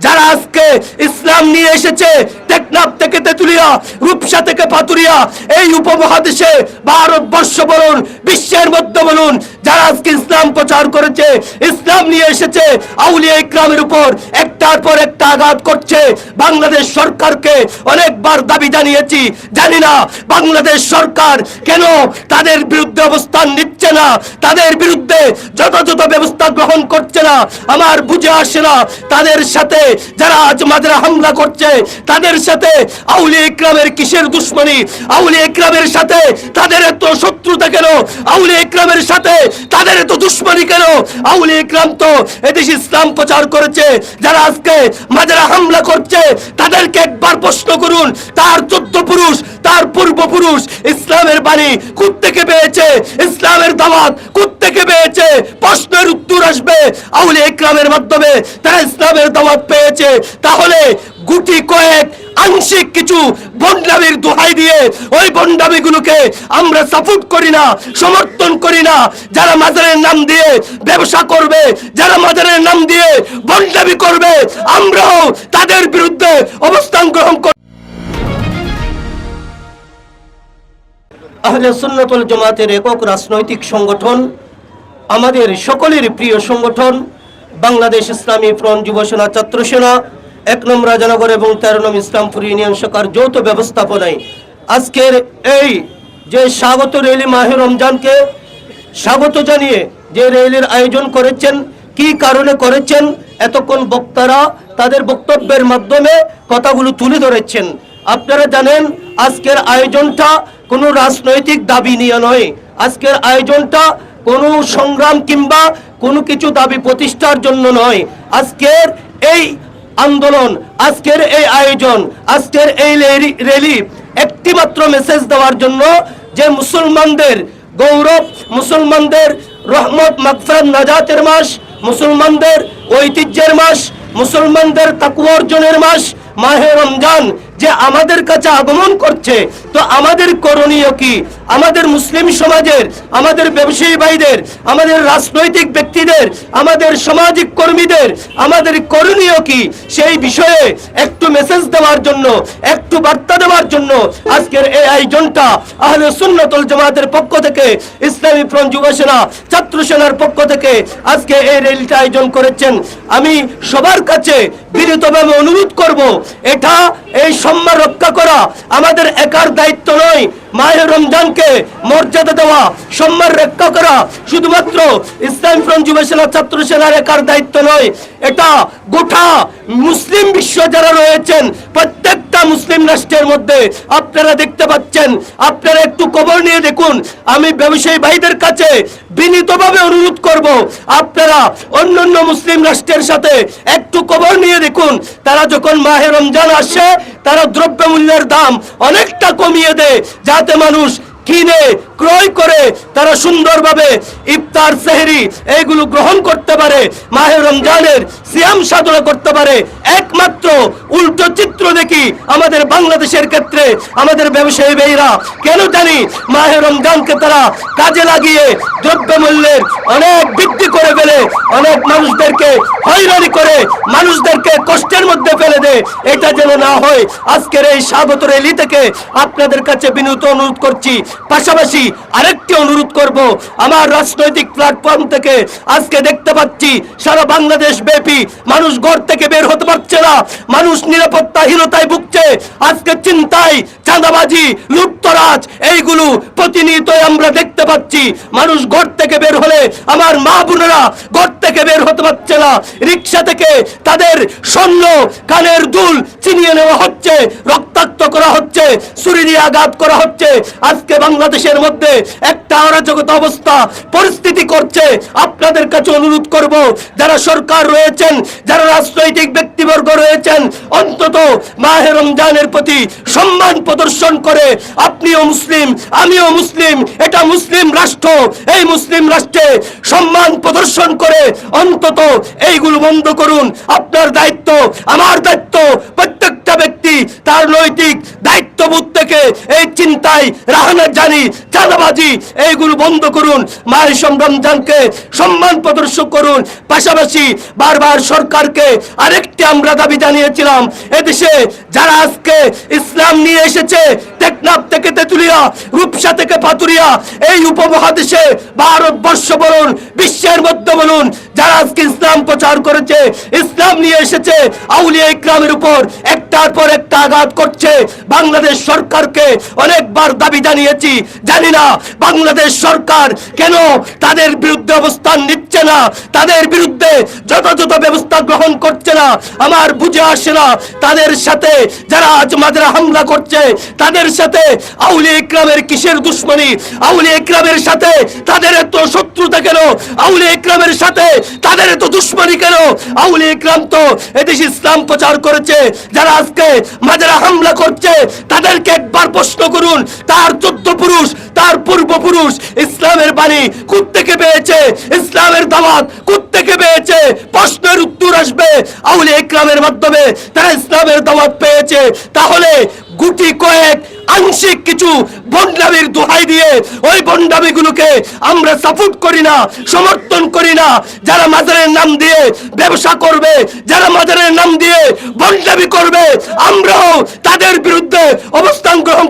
যারা আজকে ইসলাম নিয়ে এসেছে টেকনাফ থেকে তেতুলিয়া, রূপসা থেকে পাতুরিয়া। এই উপমহাদেশে ভারতবর্ষ বলুন বিশ্বের মধ্যে বলুন, যারা আজকে ইসলাম প্রচার করেছে, ইসলাম নিয়ে এসেছে, আউলিয়া ইকরামের উপর একটার পর একটা আঘাত করছে। বাংলাদেশ সরকারকে অনেকবার দাবি জানিয়েছি, জানি না বাংলাদেশ সরকার কেন তাদের বিরুদ্ধে অবস্থান নিচ্ছে না, তাদের বিরুদ্ধে যথাযথ ব্যবস্থা গ্রহণ করছে না, আমার বুঝে আসে না, তাদের সাথে যারা আজ মাদ্রা হামলা করছে, তাদের সাথে আউলিয়া ইকরামের কিসের দুশ্মনী? আউলিয়া ইকরামের সাথে তাদের এত শত্রুতা কেন? আউলিয়া ইকরামের সাথে তাদের এত দুশ্মনী কেন? আউলিয়া ইকরাম তো এদেশ ইসলাম প্রচার করেছে, যারা আজকে মাদ্রা হামলা করছে, তাদেরকে একবার প্রশ্ন করুন, তার চোদ্দ পুরুষ, তার পূর্বপুরুষ ইসলামের বাণী থেকে পেয়েছে? ইসলামের দাওয়াত থেকে পেয়েছে? প্রশ্নের উত্তর আসবে আউলিয়া ইকরামের মাধ্যমে। তারা ইসলামের দাওয়াত পেয়েছে। তাহলে গুটি কয়েক আংশিক কিছু বন্ডামির দোহাই দিয়ে ওই বন্ডামিগুলোকে আমরা সাপোর্ট করি না, সমর্থন করি না। যারা মাজারের নাম দিয়ে ব্যবসা করবে, যারা মাজারের নাম দিয়ে বন্ডামি করবে, আমরাও তাদের বিরুদ্ধে অবস্থান গ্রহণ করব আহলে সুন্নাতুল জামাতের একক রাজনৈতিক সংগঠন, আমাদের সকলের প্রিয় সংগঠন, বাংলাদেশ ইসলামী ফ্রন্ট যুব সেনা ছাত্র সেনা এক নম্বর রাজানগর এবং তেরো নম ইসলামপুর ইউনিয়ন শাখার যৌথ ব্যবস্থাপনায় আজকের এই যে স্বাগত রেলি মাহে রমজানকে স্বাগত জানিয়ে যে রেলির আয়োজন করেছেন, কি কারণে করেছেন, এতক্ষণ বক্তারা তাদের বক্তব্যের মাধ্যমে কথাগুলো তুলে ধরেছেন। আপনারা জানেন, আজকের আয়োজনটা কোনো রাজনৈতিক দাবি নিয়ে নয়। আজকের আয়োজনটা কোনো সংগ্রাম কিংবা কোনো কিছু দাবি প্রতিষ্ঠার জন্য নয়। আজকের এই আন্দোলন, আজকের এই আয়োজন, আজকের এই র্যালি একটি মাত্র মেসেজ দেওয়ার জন্য যে মুসলমানদের গৌরব, মুসলমানদের রহমত, মাগফিরাত, নাজাতের মাস, মুসলমানদের ঐতিহ্যের মাস, মুসলমানদের তাকওয়া অর্জনের মাস, মাহে রমজান যে আমাদের কাছে আগমন করছে, তো আমাদের করণীয় কি? আমাদের মুসলিম সমাজের, আমাদের ব্যবসায়ী ভাইদের, আমাদের রাজনৈতিক ব্যক্তিদের, আমাদের সামাজিক কর্মীদের, আমাদের করণীয় কি সেই বিষয়ে একটু মেসেজ দেওয়ার জন্য, একটু বার্তা দেওয়ার জন্য আজকের এই আয়োজনটা আহলে সুন্নতুল জামাতের পক্ষ থেকে, ইসলামী ফ্রন্ট যুব সেনা, ছাত্র সেনার পক্ষ থেকে আজকে এই র্যালিটা আয়োজন করেছেন। আমি সবার কাছে বিনীতভাবে অনুরোধ করব, এটা এই সম্মান রক্ষা করা আমাদের একার দায়িত্ব নয় মায়ের রমজানকে মর্যাদা দেওয়া, সম্মান রক্ষা করা শুধুমাত্র ইসলাম ফ্রন্ট যুব সেনা ছাত্র সেনার একার দায়িত্ব নয়, এটা গোটা মুসলিম বিশ্ব যারা রয়েছেন প্রত্যেকটা মুসলিম রাষ্ট্রের মধ্যে। আপনারা দেখতে পাচ্ছেন, আপনারা একটু খবর নিয়ে দেখুন। আমি ব্যবসায়ী ভাইদের কাছে বিনীতভাবে অনুরোধ করব, আপনারা অন্যান্য মুসলিম রাষ্ট্রের সাথে একটু কবর নিয়ে দেখুন। তারা যখন মাহে রমজান আসে, তারা দ্রব্যমূল্যের দাম অনেকটা কমিয়ে দেয়, যাতে মানুষ কিনে ক্রয় করে তারা সুন্দরভাবে ইফতার, সেহরি এইগুলো গ্রহণ করতে পারে, মাহে রমজানের সিয়াম সাধনা করতে পারে। একমাত্র উল্টো চিত্র দেখি আমাদের বাংলাদেশের ক্ষেত্রে, আমাদের ব্যবসায়ী ভাইরা। কেন জানি মাহে রমজানকে তারা কাজে লাগিয়ে দ্রব্যমূল্যের অনেক বৃদ্ধি করে ফেলে, অনেক মানুষদেরকে হয়রানি করে, মানুষদেরকে কষ্টের মধ্যে ফেলে দেয়। এটা যেন না হয়, আজকের এই স্বাগত র্যালি থেকে আপনাদের কাছে বিনীত অনুরোধ করছি। পাশাপাশি আরেকটি অনুরোধ করব, আমার রাজনৈতিক প্ল্যাটফর্ম থেকে আজকে দেখতে পাচ্ছি সারা বাংলাদেশ ব্যাপী মানুষ ঘর থেকে বের হতে পারছে না, মানুষ নিরাপত্তাহীনতায় ভুগছে। আজকে চিন্তায় চাঁদাবাজি, লুটতরাজ, এইগুলো প্রতিনিয়তই আমরা দেখতে পাচ্ছি। মানুষ ঘর থেকে বের হলে আমার মা বোনেরা ঘর থেকে বের হতে পারছে না। রিক্সা থেকে তাদের স্বর্ণ কানের দুল চিনিয়ে নেওয়া হচ্ছে রক্তাক্ত করা হচ্ছে, ছুরি দিয়ে আঘাত করা হচ্ছে। আজকে বাংলাদেশের মধ্যে একটা অরাজকতা অবস্থা, পরিস্থিতি করছে। আপনাদের কাছে অনুরোধ করব, যারা সরকার রয়েছেন, যারা রাজনৈতিক ব্যক্তিবর্গ রয়েছেন, অন্তত মাহে রমজানের প্রতি সম্মান প্রদর্শন করে, আপনিও মুসলিম, আমিও মুসলিম, এটা মুসলিম রাষ্ট্র, এই মুসলিম রাষ্ট্রে সম্মান প্রদর্শন করে অন্তত এইগুলো বন্ধ করুন। আপনার দায়িত্ব, আমার দায়িত্ব এই চিন্তায় রাহানা জানি, চাঁদাবাজি, এইগুলো বন্ধ করুন। মায়ের রমজানকে সম্মান প্রদর্শন করুন। পাশাপাশি বারবার সরকারকে আরেকটি আমরা দাবি জানিয়েছিলাম, এদেশে যারা আজকে ইসলাম নিয়ে এসেছে, টেকনাফ থেকে তেতুলিয়া, রূপসা থেকে পাতুরিয়া, এই উপমহাদেশে ভারতবর্ষ বলুন, বিশ্বের মধ্যে বলুন, যারা আজকে ইসলাম প্রচার করেছে, ইসলাম নিয়ে এসেছে, আউলিয়া ইকরামের উপর একটার পর একটা আঘাত করছে। বাংলাদেশ সরকারকে অনেকবার দাবি জানিয়েছি। জানি না বাংলাদেশ সরকার কেন তাদের বিরুদ্ধে অবস্থান নিচ্ছে না। তাদের বিরুদ্ধে যথাযথ ব্যবস্থা গ্রহণ করছে না। আমার বুঝে আসে না তাদের সাথে যারা আজ মাদ্রা হামলা করছে, তাদের সাথে আউলিয়া ইকরামের কিসের দুশ্মনী? আউলিয়া ইকরামের সাথে তাদের এত শত্রুতা কেন? আউলিয়া ইকরামের সাথে তাদের এত দুশ্মনী কেন? আউলিয়া ইকরাম তো এদেশ ইসলাম প্রচার করেছে, যারা আজকে মাজারা হামলা করছে, তাদেরকে একবার প্রশ্ন করুন, তার চোদ্দ পুরুষ, তার পূর্বপুরুষ ইসলামের বাণী কুত থেকে পেয়েছে? ইসলামের দাওয়াত থেকে পেয়েছে? প্রশ্নের উত্তর আসবে আউলিয়া ইকলামের মাধ্যমে। তারা ইসলামের দাওয়াত পেয়েছে। তাহলে গুটি কয়েক আংশিক কিছু বন্ডামির দোহাই দিয়ে ওই বন্ডামিগুলোকে আমরা সাপোর্ট করি না, সমর্থন করি না। যারা মাজারের নাম দিয়ে ব্যবসা করবে, যারা মাজারের নাম দিয়ে বন্ডামি করবে, আমরাও তাদের বিরুদ্ধে অবস্থান গ্রহণ